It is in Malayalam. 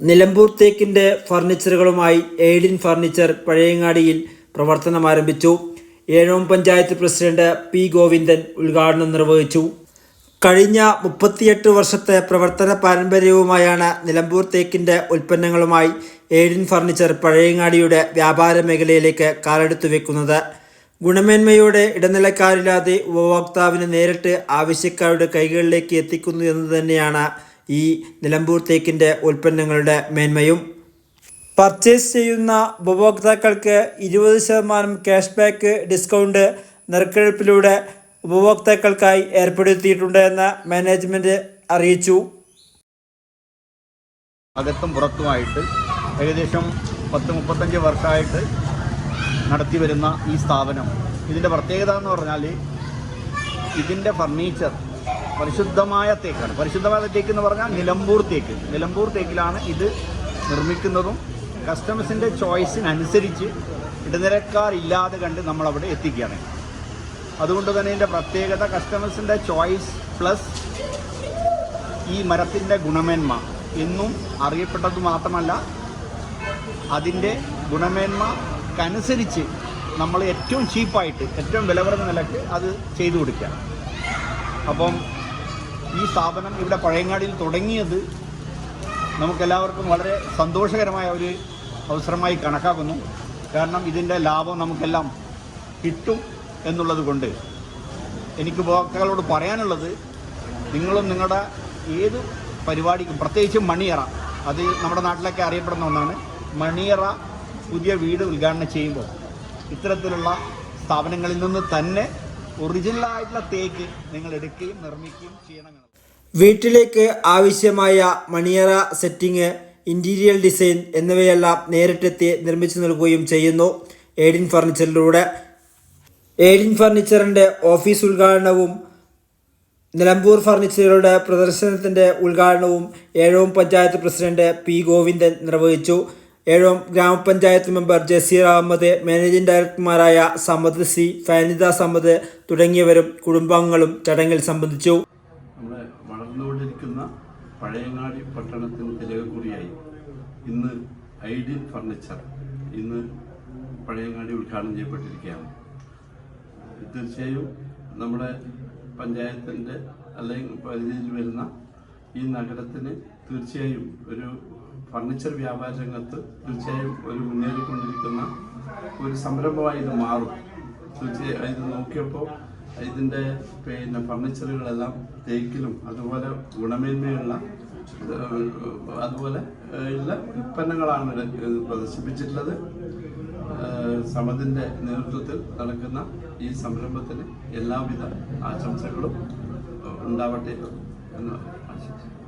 നിലമ്പൂർ തേക്കിന്റെ ഫർണിച്ചറുകളുമായി എയ്ഡിൻ ഫർണിച്ചർ പഴയങ്ങാടിയിൽ പ്രവർത്തനം ആരംഭിച്ചു. ഏഴോം പഞ്ചായത്ത് പ്രസിഡന്റ് പി ഗോവിന്ദൻ ഉദ്ഘാടനം നിർവഹിച്ചു. കഴിഞ്ഞ മുപ്പത്തിയെട്ട് വർഷത്തെ പ്രവർത്തന പാരമ്പര്യവുമായാണ് നിലമ്പൂർ തേക്കിന്റെ ഉൽപ്പന്നങ്ങളുമായി എയ്ഡിൻ ഫർണിച്ചർ പഴയങ്ങാടിയുടെ വ്യാപാര മേഖലയിലേക്ക് കാലെടുത്തു വെക്കുന്നത്. ഗുണമേന്മയോടെ ഇടനിലക്കാരില്ലാതെ ഉപഭോക്താവിന് നേരിട്ട് ആവശ്യക്കാരുടെ കൈകളിലേക്ക് എത്തിക്കുന്നു എന്ന് തന്നെയാണ് ഈ നിലമ്പൂർ തേക്കിന്റെ ഉൽപ്പന്നങ്ങളുടെ മേന്മയും. പർച്ചേസ് ചെയ്യുന്ന ഉപഭോക്താക്കൾക്ക് ഇരുപത് ശതമാനം ക്യാഷ് ബാക്ക് ഡിസ്കൗണ്ട് നറുക്കെടുപ്പിലൂടെ ഉപഭോക്താക്കൾക്കായി ഏർപ്പെടുത്തിയിട്ടുണ്ട് എന്ന് മാനേജ്മെന്റ് അറിയിച്ചു. അകത്തും പുറത്തുമായിട്ട് ഏകദേശം പത്ത് മുപ്പത്തഞ്ച് വർഷമായിട്ട് നടത്തി വരുന്ന ഈ സ്ഥാപനം. ഇതിന്റെ പ്രത്യേകത എന്ന് പറഞ്ഞാൽ ഇതിന്റെ ഫർണിച്ചർ പരിശുദ്ധമായ തേക്കാണ്. പരിശുദ്ധമായ തേക്ക് എന്ന് പറഞ്ഞാൽ നിലമ്പൂർ തേക്ക്. നിലമ്പൂർ തേക്കിലാണ് ഇത് നിർമ്മിക്കുന്നതും കസ്റ്റമേഴ്സിന്റെ ചോയ്സിനനുസരിച്ച് ഇടനിലക്കാരില്ലാതെ കണ്ട് നമ്മളവിടെ എത്തിക്കുകയാണ്. അതുകൊണ്ട് തന്നെ ഇതിന്റെ പ്രത്യേകത കസ്റ്റമേഴ്സിന്റെ ചോയ്സ് പ്ലസ് ഈ മരത്തിന്റെ ഗുണമേന്മ. എന്നും അറിയപ്പെട്ടത് മാത്രമല്ല അതിന്റെ ഗുണമേന്മക്കനുസരിച്ച് നമ്മൾ ഏറ്റവും ചീപ്പായിട്ട് ഏറ്റവും വില കുറഞ്ഞ നിലയ്ക്ക് അത് ചെയ്തു കൊടുക്കുക. അപ്പം ഈ സ്ഥാപനം ഇവിടെ പഴയങ്ങാടിയിൽ തുടങ്ങിയത് നമുക്കെല്ലാവർക്കും വളരെ സന്തോഷകരമായ ഒരു അവസരമായി കണക്കാക്കുന്നു. കാരണം ഇതിന്റെ ലാഭം നമുക്കെല്ലാം കിട്ടും എന്നുള്ളത് കൊണ്ട് എനിക്ക് ഉപഭോക്താക്കളോട് പറയാനുള്ളത് നിങ്ങളും നിങ്ങളുടെ ഏത് പരിപാടിക്കും പ്രത്യേകിച്ച് മണിയറ അത് നമ്മുടെ നാട്ടിലൊക്കെ അറിയപ്പെടുന്ന ഒന്നാണ്. മണിയറ പുതിയ വീട് ഉദ്ഘാടനം ചെയ്യുമ്പോൾ ഇത്തരത്തിലുള്ള സ്ഥാപനങ്ങളിൽ നിന്ന് തന്നെ ഒറിജിനലായിട്ടുള്ള തേക്ക് നിങ്ങൾ എടുക്കുകയും നിർമ്മിക്കുകയും ചെയ്യണം വീട്ടിലേക്ക് ആവശ്യമായ മണിയറ സെറ്റിംഗ് ഇന്റീരിയൽ ഡിസൈൻ എന്നിവയെല്ലാം നേരിട്ടെത്തി നിർമ്മിച്ചു നൽകുകയും ചെയ്യുന്നു. എയ്ഡിൻ ഫർണിച്ചറിലൂടെ എയ്ഡിൻ ഫർണിച്ചറിന്റെ ഓഫീസ് ഉദ്ഘാടനവും നിലമ്പൂർ ഫർണിച്ചറുകളുടെ പ്രദർശനത്തിന്റെ ഉദ്ഘാടനവും ഏഴോം പഞ്ചായത്ത് പ്രസിഡന്റ് പി ഗോവിന്ദൻ നിർവഹിച്ചു. ഏഴോം ഗ്രാമപഞ്ചായത്ത് മെമ്പർ ജസീർ അഹമ്മദ് മാനേജിംഗ് ഡയറക്ടർമാരായ സമദ് സി ഫാനിദ സമദ് തുടങ്ങിയവരും കുടുംബാംഗങ്ങളും ചടങ്ങിൽ സംബന്ധിച്ചു. വളർന്നുകൊണ്ടിരിക്കുന്ന പഴയങ്ങാടി പട്ടണത്തിന് തിലകക്കുറിയായി ഇന്ന് ഐഡിയൽ ഫർണിച്ചർ ഇന്ന് പഴയങ്ങാടി ഉദ്ഘാടനം ചെയ്യപ്പെട്ടിരിക്കുകയാണ്. തീർച്ചയായും നമ്മുടെ പഞ്ചായത്തിന്റെ അല്ലെങ്കിൽ പരിധിയിൽ വരുന്ന ഈ നഗരത്തിന് തീർച്ചയായും ഒരു ഫർണിച്ചർ വ്യാപാര രംഗത്ത് തീർച്ചയായും ഒരു മുന്നേറിക്കൊണ്ടിരിക്കുന്ന ഒരു സംരംഭമായി ഇത് മാറും. തീർച്ചയായും ഇത് നോക്കിയപ്പോൾ ഇതിന്റെ പിന്നെ ഫർണിച്ചറുകളെല്ലാം തേക്കിലും അതുപോലെ ഗുണമേന്മയുള്ള അതുപോലെ ഉള്ള ഉൽപ്പന്നങ്ങളാണ് പ്രദർശിപ്പിച്ചിട്ടുള്ളത്. സമതിന്റെ നേതൃത്വത്തിൽ നടക്കുന്ന ഈ സംരംഭത്തിന് എല്ലാവിധ ആശംസകളും ഉണ്ടാവട്ടെ എന്ന് ആശംസിക്കുന്നു.